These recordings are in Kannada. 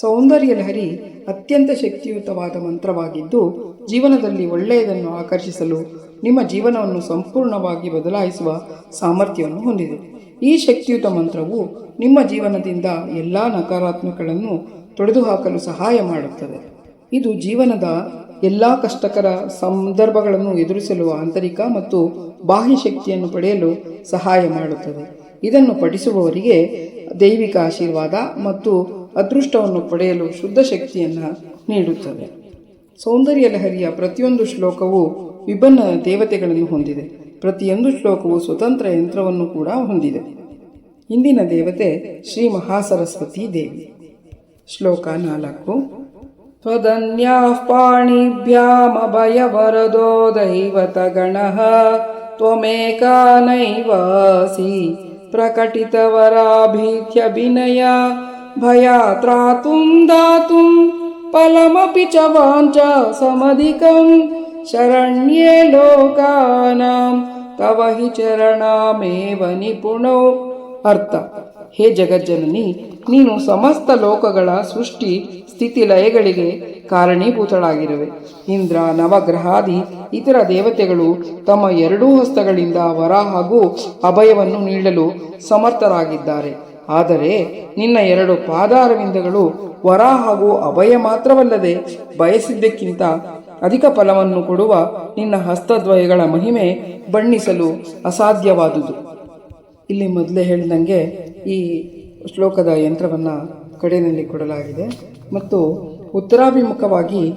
ಸೌಂದರ್ಯ ಲಹರಿ ಅತ್ಯಂತ ಶಕ್ತಿಯುತವಾದ ಮಂತ್ರವಾಗಿದ್ದು, ಜೀವನದಲ್ಲಿ ಒಳ್ಳೆಯದನ್ನು ಆಕರ್ಷಿಸಲು ನಿಮ್ಮ ಜೀವನವನ್ನು ಸಂಪೂರ್ಣವಾಗಿ ಬದಲಾಯಿಸುವ ಸಾಮರ್ಥ್ಯವನ್ನು ಹೊಂದಿದೆ. ಈ ಶಕ್ತಿಯುತ ಮಂತ್ರವು ನಿಮ್ಮ ಜೀವನದಿಂದ ಎಲ್ಲ ನಕಾರಾತ್ಮಕಗಳನ್ನು ತೊಡೆದುಹಾಕಲು ಸಹಾಯ ಮಾಡುತ್ತದೆ. ಇದು ಜೀವನದ ಎಲ್ಲ ಕಷ್ಟಕರ ಸಂದರ್ಭಗಳನ್ನು ಎದುರಿಸಲು ಆಂತರಿಕ ಮತ್ತು ಬಾಹ್ಯ ಶಕ್ತಿಯನ್ನು ಪಡೆಯಲು ಸಹಾಯ ಮಾಡುತ್ತದೆ. ಇದನ್ನು ಪಠಿಸುವವರಿಗೆ ದೈವಿಕ ಆಶೀರ್ವಾದ ಮತ್ತು ಅದೃಷ್ಟವನ್ನು ಪಡೆಯಲು ಶುದ್ಧ ಶಕ್ತಿಯನ್ನು ನೀಡುತ್ತದೆ. ಸೌಂದರ್ಯ ಲಹರಿಯ ಪ್ರತಿಯೊಂದು ಶ್ಲೋಕವು ವಿಭಿನ್ನ ದೇವತೆಗಳನ್ನು ಹೊಂದಿದೆ. ಪ್ರತಿಯೊಂದು ಶ್ಲೋಕವು ಸ್ವತಂತ್ರ ಯಂತ್ರವನ್ನು ಕೂಡ ಹೊಂದಿದೆ. ಇಂದಿನ ದೇವತೆ ಶ್ರೀ ಮಹಾಸರಸ್ವತಿ ದೇವಿ. ಶ್ಲೋಕ ನಾಲ್ಕು. ತ್ವದನ್ಯಾಃ ಪಾಣಿಭ್ಯಾಮಭಯವರದೋ ದೈವತಗಣಃ ತ್ವಮೇಕಾ ನೈವಾಸಿ ಪ್ರಕಟಿತವರಾಭೀತ್ಯಭಿನಯ भयात्रातुं दातुं फलमपि च वाञ्च समधिकं शरण्ये लोकानां तव हि चरणामेव निपुणौ ಅರ್ಥ ಹೇ ಜಗಜ್ಜನನಿ ನೀನು ಸಮಸ್ತ ಲೋಕಗಳ ಸೃಷ್ಟಿ ಸ್ಥಿತಿ ಲಯಗಳಿಗೆ ಕಾರಣೀಭೂತಳಾಗಿರುವೆ ಇಂದ್ರ ನವಗ್ರಹಾದಿ ಇತರ ದೇವತೆಗಳು ತಮ್ಮ ಎರಡೂ ಹಸ್ತಗಳಿಂದ ವರ ಹಾಗೂ ಅಭಯವನ್ನು ನೀಡಲು ಸಮರ್ಥರಾಗಿದ್ದಾರೆ ಆದರೆ ನಿನ್ನ ಎರಡು ಪಾದಾರವಿಂದಗಳು ವರ ಹಾಗೂ ಅಭಯ ಮಾತ್ರವಲ್ಲದೆ ಬಯಸಿದ್ದಕ್ಕಿಂತ ಅಧಿಕ ಫಲವನ್ನು ಕೊಡುವ ನಿನ್ನ ಹಸ್ತದ್ವಯಗಳ ಮಹಿಮೆ ಬಣ್ಣಿಸಲು ಅಸಾಧ್ಯವಾದುದು. ಇಲ್ಲಿ ಮೊದಲೇ ಹೇಳಿದಂಗೆ ಈ ಶ್ಲೋಕದ ಯಂತ್ರವನ್ನು ಕಡೆಯಲ್ಲಿ ಕೊಡಲಾಗಿದೆ. ಮತ್ತು ಉತ್ತರಾಭಿಮುಖವಾಗಿ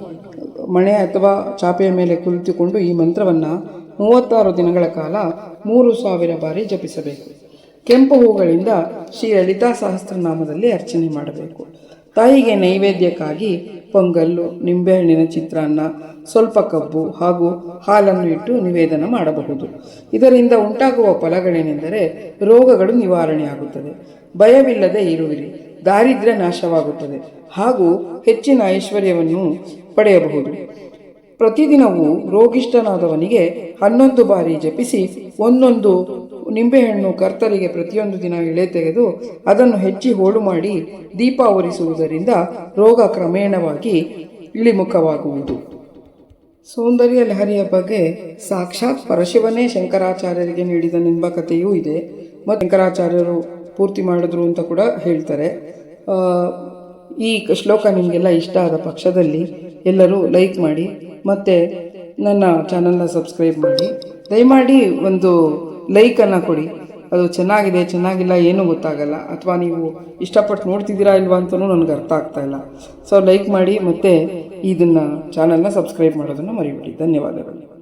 ಮಣೆ ಅಥವಾ ಚಾಪೆಯ ಮೇಲೆ ಕುಳಿತುಕೊಂಡು ಈ ಮಂತ್ರವನ್ನು ಮೂವತ್ತಾರು ದಿನಗಳ ಕಾಲ ಮೂರು ಸಾವಿರ ಬಾರಿ ಜಪಿಸಬೇಕು. ಕೆಂಪು ಹೂಗಳಿಂದ ಶ್ರೀ ಲಲಿತಾ ಸಹಸ್ರನಾಮದಲ್ಲಿ ಅರ್ಚನೆ ಮಾಡಬೇಕು. ತಾಯಿಗೆ ನೈವೇದ್ಯಕ್ಕಾಗಿ ಪೊಂಗಲ್ಲು, ನಿಂಬೆಹಣ್ಣಿನ ಚಿತ್ರಾನ್ನ, ಸ್ವಲ್ಪ ಕಬ್ಬು ಹಾಗೂ ಹಾಲನ್ನು ಇಟ್ಟು ನಿವೇದನ ಮಾಡಬಹುದು. ಇದರಿಂದ ಉಂಟಾಗುವ ಫಲಗಳೇನೆಂದರೆ ರೋಗಗಳು ನಿವಾರಣೆಯಾಗುತ್ತದೆ. ಭಯವಿಲ್ಲದೆ ಇರುವಿರಿ. ದಾರಿದ್ರ್ಯ ನಾಶವಾಗುತ್ತದೆ. ಹಾಗೂ ಹೆಚ್ಚಿನ ಐಶ್ವರ್ಯವನ್ನು ಪಡೆಯಬಹುದು. ಪ್ರತಿದಿನವೂ ರೋಗಿಷ್ಠನಾದವನಿಗೆ ಹನ್ನೊಂದು ಬಾರಿ ಜಪಿಸಿ, ಒಂದೊಂದು ನಿಂಬೆಹಣ್ಣು ಕರ್ತರಿಗೆ ಪ್ರತಿಯೊಂದು ದಿನ ಎಳೆ ತೆಗೆದು ಅದನ್ನು ಹೆಚ್ಚಿ ಹೋಳು ಮಾಡಿ ದೀಪ ಉರಿಸುವುದರಿಂದ ರೋಗ ಕ್ರಮೇಣವಾಗಿ ಇಳಿಮುಖವಾಗುವುದು. ಸೌಂದರ್ಯ ಲಹರಿಯ ಬಗ್ಗೆ ಸಾಕ್ಷಾತ್ ಪರಶಿವನೇ ಶಂಕರಾಚಾರ್ಯರಿಗೆ ನೀಡಿದನೆಂಬ ಕಥೆಯೂ ಇದೆ. ಮತ್ತು ಶಂಕರಾಚಾರ್ಯರು ಪೂರ್ತಿ ಮಾಡಿದ್ರು ಅಂತ ಕೂಡ ಹೇಳ್ತಾರೆ. ಈ ಶ್ಲೋಕ ನಿಮಗೆಲ್ಲ ಇಷ್ಟ ಆದ ಪಕ್ಷದಲ್ಲಿ ಎಲ್ಲರೂ ಲೈಕ್ ಮಾಡಿ, ಮತ್ತು ನನ್ನ ಚಾನಲ್ನ ಸಬ್ಸ್ಕ್ರೈಬ್ ಮಾಡಿ. ದಯಮಾಡಿ ಒಂದು ಲೈಕನ್ನು ಕೊಡಿ. ಅದು ಚೆನ್ನಾಗಿದೆ, ಚೆನ್ನಾಗಿಲ್ಲ, ಏನೂ ಗೊತ್ತಾಗಲ್ಲ. ಅಥವಾ ನೀವು ಇಷ್ಟಪಟ್ಟು ನೋಡ್ತಿದ್ದೀರಾ ಇಲ್ವಾ ಅಂತಲೂ ನನಗೆ ಅರ್ಥ ಆಗ್ತಾ ಇಲ್ಲ. ಸೊ ಲೈಕ್ ಮಾಡಿ ಮತ್ತು ಇದನ್ನು ಚಾನಲ್ನ ಸಬ್ಸ್ಕ್ರೈಬ್ ಮಾಡೋದನ್ನು ಮರಿಬೇಡಿ. ಧನ್ಯವಾದಗಳು.